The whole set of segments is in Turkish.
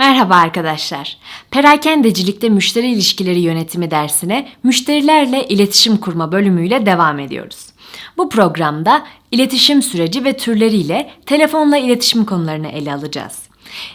Merhaba arkadaşlar. Perakendecilikte müşteri ilişkileri yönetimi dersine müşterilerle iletişim kurma bölümüyle devam ediyoruz. Bu programda iletişim süreci ve türleriyle telefonla iletişim konularını ele alacağız.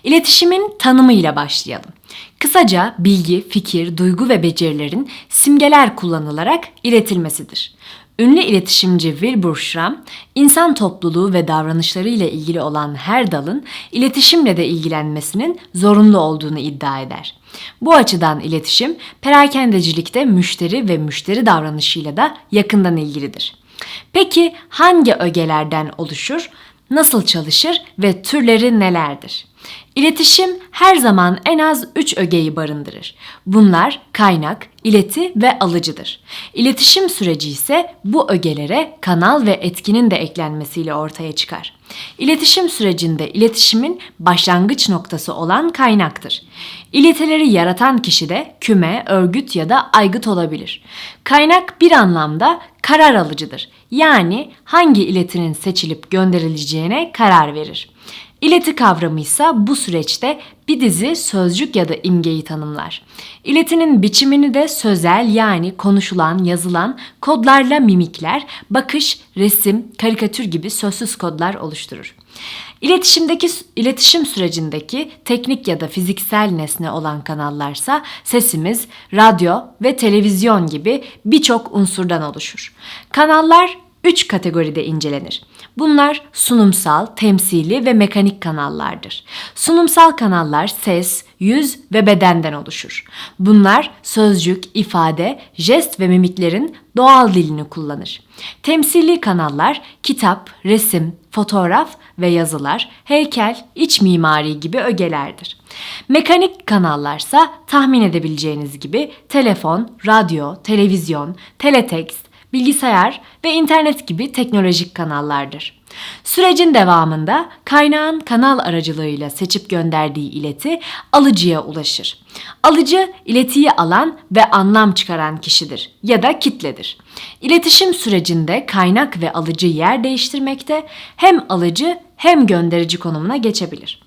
İletişimin tanımıyla başlayalım. Kısaca bilgi, fikir, duygu ve becerilerin simgeler kullanılarak iletilmesidir. Ünlü iletişimci Wilbur Schramm, insan topluluğu ve davranışları ile ilgili olan her dalın iletişimle de ilgilenmesinin zorunlu olduğunu iddia eder. Bu açıdan iletişim, perakendecilikte müşteri ve müşteri davranışıyla da yakından ilgilidir. Peki hangi ögelerden oluşur, nasıl çalışır ve türleri nelerdir? İletişim her zaman en az 3 ögeyi barındırır. Bunlar kaynak, ileti ve alıcıdır. İletişim süreci ise bu ögelere kanal ve etkinin de eklenmesiyle ortaya çıkar. İletişim sürecinde iletişimin başlangıç noktası olan kaynaktır. İletileri yaratan kişi de küme, örgüt ya da aygıt olabilir. Kaynak bir anlamda karar alıcıdır. Yani hangi iletinin seçilip gönderileceğine karar verir. İleti kavramı ise bu süreçte bir dizi sözcük ya da imgeyi tanımlar. İletinin biçimini de sözel yani konuşulan, yazılan kodlarla mimikler, bakış, resim, karikatür gibi sözsüz kodlar oluşturur. İletişimdeki iletişim sürecindeki teknik ya da fiziksel nesne olan kanallarsa sesimiz, radyo ve televizyon gibi birçok unsurdan oluşur. Kanallar 3 kategoride incelenir. Bunlar sunumsal, temsili ve mekanik kanallardır. Sunumsal kanallar ses, yüz ve bedenden oluşur. Bunlar sözcük, ifade, jest ve mimiklerin doğal dilini kullanır. Temsili kanallar kitap, resim, fotoğraf ve yazılar, heykel, iç mimari gibi ögelerdir. Mekanik kanallarsa tahmin edebileceğiniz gibi telefon, radyo, televizyon, teletekst, bilgisayar ve internet gibi teknolojik kanallardır. Sürecin devamında kaynağın kanal aracılığıyla seçip gönderdiği ileti alıcıya ulaşır. Alıcı iletiyi alan ve anlam çıkaran kişidir ya da kitledir. İletişim sürecinde kaynak ve alıcı yer değiştirmekte hem alıcı hem gönderici konumuna geçebilir.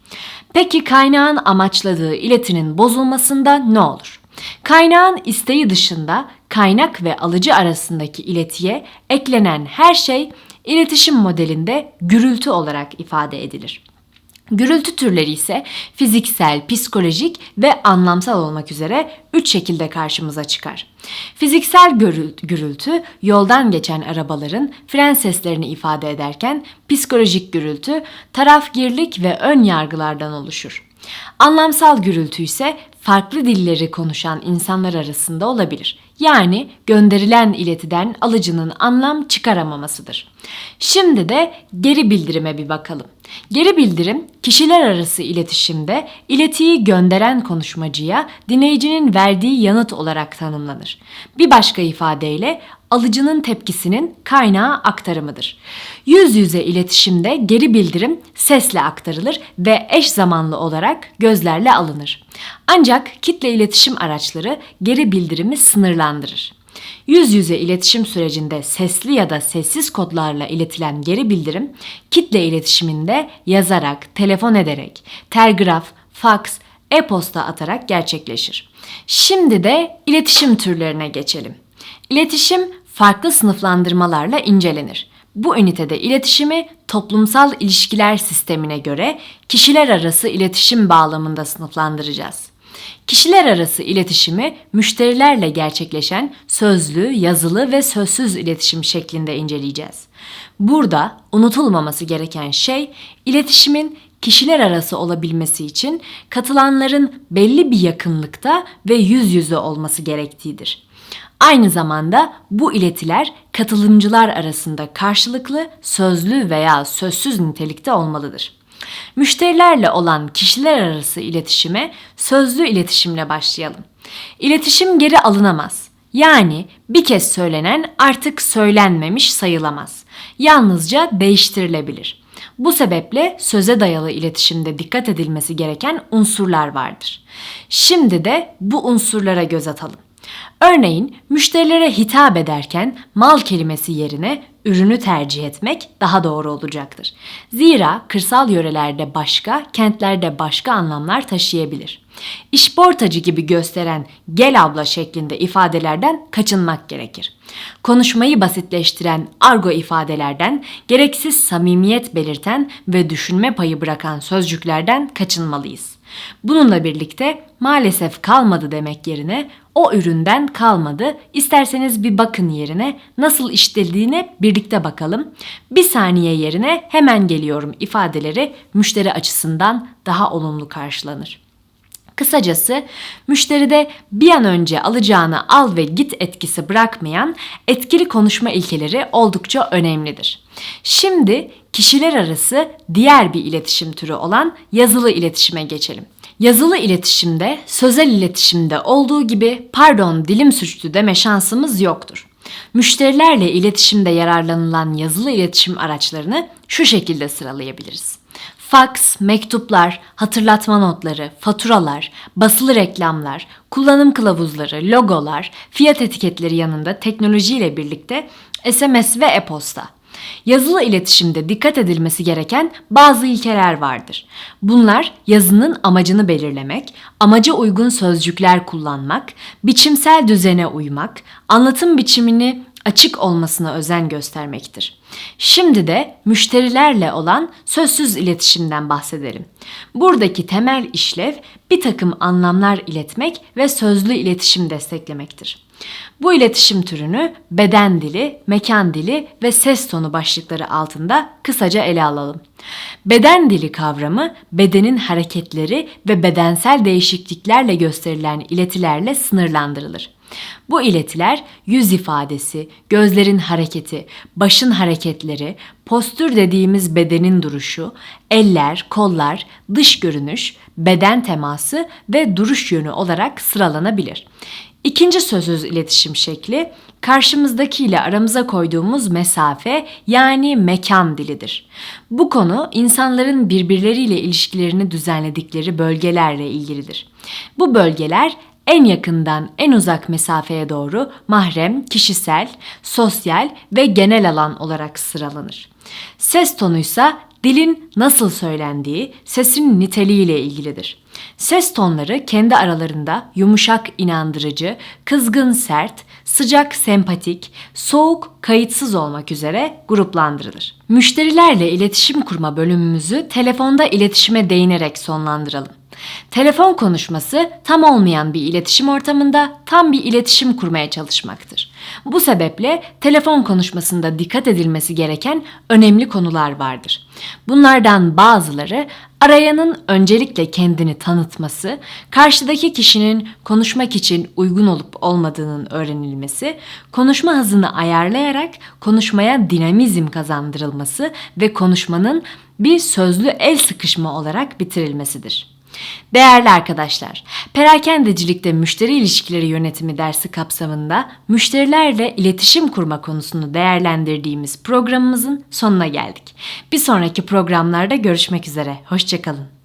Peki kaynağın amaçladığı iletinin bozulmasında ne olur? Kaynağın isteği dışında kaynak ve alıcı arasındaki iletiye eklenen her şey iletişim modelinde gürültü olarak ifade edilir. Gürültü türleri ise fiziksel, psikolojik ve anlamsal olmak üzere üç şekilde karşımıza çıkar. Fiziksel gürültü yoldan geçen arabaların fren seslerini ifade ederken psikolojik gürültü tarafgirlik ve ön yargılardan oluşur. Anlamsal gürültü ise farklı dilleri konuşan insanlar arasında olabilir. Yani gönderilen iletiden alıcının anlam çıkaramamasıdır. Şimdi de geri bildirime bir bakalım. Geri bildirim kişiler arası iletişimde iletiyi gönderen konuşmacıya dinleyicinin verdiği yanıt olarak tanımlanır. Bir başka ifadeyle alıcının tepkisinin kaynağı aktarımıdır. Yüz yüze iletişimde geri bildirim sesle aktarılır ve eş zamanlı olarak gözlerle alınır. Ancak kitle iletişim araçları geri bildirimi sınırlandırır. Yüz yüze iletişim sürecinde sesli ya da sessiz kodlarla iletilen geri bildirim, kitle iletişiminde yazarak, telefon ederek, telgraf, faks, e-posta atarak gerçekleşir. Şimdi de iletişim türlerine geçelim. İletişim farklı sınıflandırmalarla incelenir. Bu ünitede iletişimi toplumsal ilişkiler sistemine göre kişiler arası iletişim bağlamında sınıflandıracağız. Kişiler arası iletişimi müşterilerle gerçekleşen sözlü, yazılı ve sözsüz iletişim şeklinde inceleyeceğiz. Burada unutulmaması gereken şey iletişimin kişiler arası olabilmesi için katılanların belli bir yakınlıkta ve yüz yüze olması gerektiğidir. Aynı zamanda bu iletiler katılımcılar arasında karşılıklı, sözlü veya sözsüz nitelikte olmalıdır. Müşterilerle olan kişiler arası iletişime sözlü iletişimle başlayalım. İletişim geri alınamaz. Yani bir kez söylenen artık söylenmemiş sayılamaz. Yalnızca değiştirilebilir. Bu sebeple söze dayalı iletişimde dikkat edilmesi gereken unsurlar vardır. Şimdi de bu unsurlara göz atalım. Örneğin müşterilere hitap ederken mal kelimesi yerine ürünü tercih etmek daha doğru olacaktır. Zira kırsal yörelerde başka, kentlerde başka anlamlar taşıyabilir. İşportacı gibi gösteren gel abla şeklinde ifadelerden kaçınmak gerekir. Konuşmayı basitleştiren argo ifadelerden, gereksiz samimiyet belirten ve düşünme payı bırakan sözcüklerden kaçınmalıyız. Bununla birlikte maalesef kalmadı demek yerine o üründen kalmadı. İsterseniz bir bakın yerine nasıl işlediğine birlikte bakalım. Bir saniye yerine hemen geliyorum ifadeleri müşteri açısından daha olumlu karşılanır. Kısacası müşteride bir an önce alacağını al ve git etkisi bırakmayan etkili konuşma ilkeleri oldukça önemlidir. Şimdi kişiler arası diğer bir iletişim türü olan yazılı iletişime geçelim. Yazılı iletişimde, sözel iletişimde olduğu gibi pardon dilim suçtu deme şansımız yoktur. Müşterilerle iletişimde yararlanılan yazılı iletişim araçlarını şu şekilde sıralayabiliriz. Faks, mektuplar, hatırlatma notları, faturalar, basılı reklamlar, kullanım kılavuzları, logolar, fiyat etiketleri yanında teknolojiyle birlikte SMS ve e-posta. Yazılı iletişimde dikkat edilmesi gereken bazı ilkeler vardır. Bunlar yazının amacını belirlemek, amaca uygun sözcükler kullanmak, biçimsel düzene uymak, anlatım biçimini açık olmasına özen göstermektir. Şimdi de müşterilerle olan sözsüz iletişimden bahsedelim. Buradaki temel işlev bir takım anlamlar iletmek ve sözlü iletişim desteklemektir. Bu iletişim türünü beden dili, mekan dili ve ses tonu başlıkları altında kısaca ele alalım. Beden dili kavramı bedenin hareketleri ve bedensel değişikliklerle gösterilen iletilerle sınırlandırılır. Bu iletiler yüz ifadesi, gözlerin hareketi, başın hareketleri, postür dediğimiz bedenin duruşu, eller, kollar, dış görünüş, beden teması ve duruş yönü olarak sıralanabilir. İkinci sözsüz iletişim şekli karşımızdaki ile aramıza koyduğumuz mesafe yani mekan dilidir. Bu konu insanların birbirleriyle ilişkilerini düzenledikleri bölgelerle ilgilidir. Bu bölgeler en yakından en uzak mesafeye doğru mahrem, kişisel, sosyal ve genel alan olarak sıralanır. Ses tonuysa dilin nasıl söylendiği, sesin niteliğiyle ilgilidir. Ses tonları kendi aralarında yumuşak inandırıcı, kızgın sert, sıcak sempatik, soğuk kayıtsız olmak üzere gruplandırılır. Müşterilerle iletişim kurma bölümümüzü telefonda iletişime değinerek sonlandıralım. Telefon konuşması tam olmayan bir iletişim ortamında tam bir iletişim kurmaya çalışmaktır. Bu sebeple telefon konuşmasında dikkat edilmesi gereken önemli konular vardır. Bunlardan bazıları arayanın öncelikle kendini tanıtması, karşıdaki kişinin konuşmak için uygun olup olmadığının öğrenilmesi, konuşma hızını ayarlayarak konuşmaya dinamizm kazandırılması ve konuşmanın bir sözlü el sıkışma olarak bitirilmesidir. Değerli arkadaşlar, perakendecilikte müşteri ilişkileri yönetimi dersi kapsamında müşterilerle iletişim kurma konusunu değerlendirdiğimiz programımızın sonuna geldik. Bir sonraki programlarda görüşmek üzere. Hoşçakalın.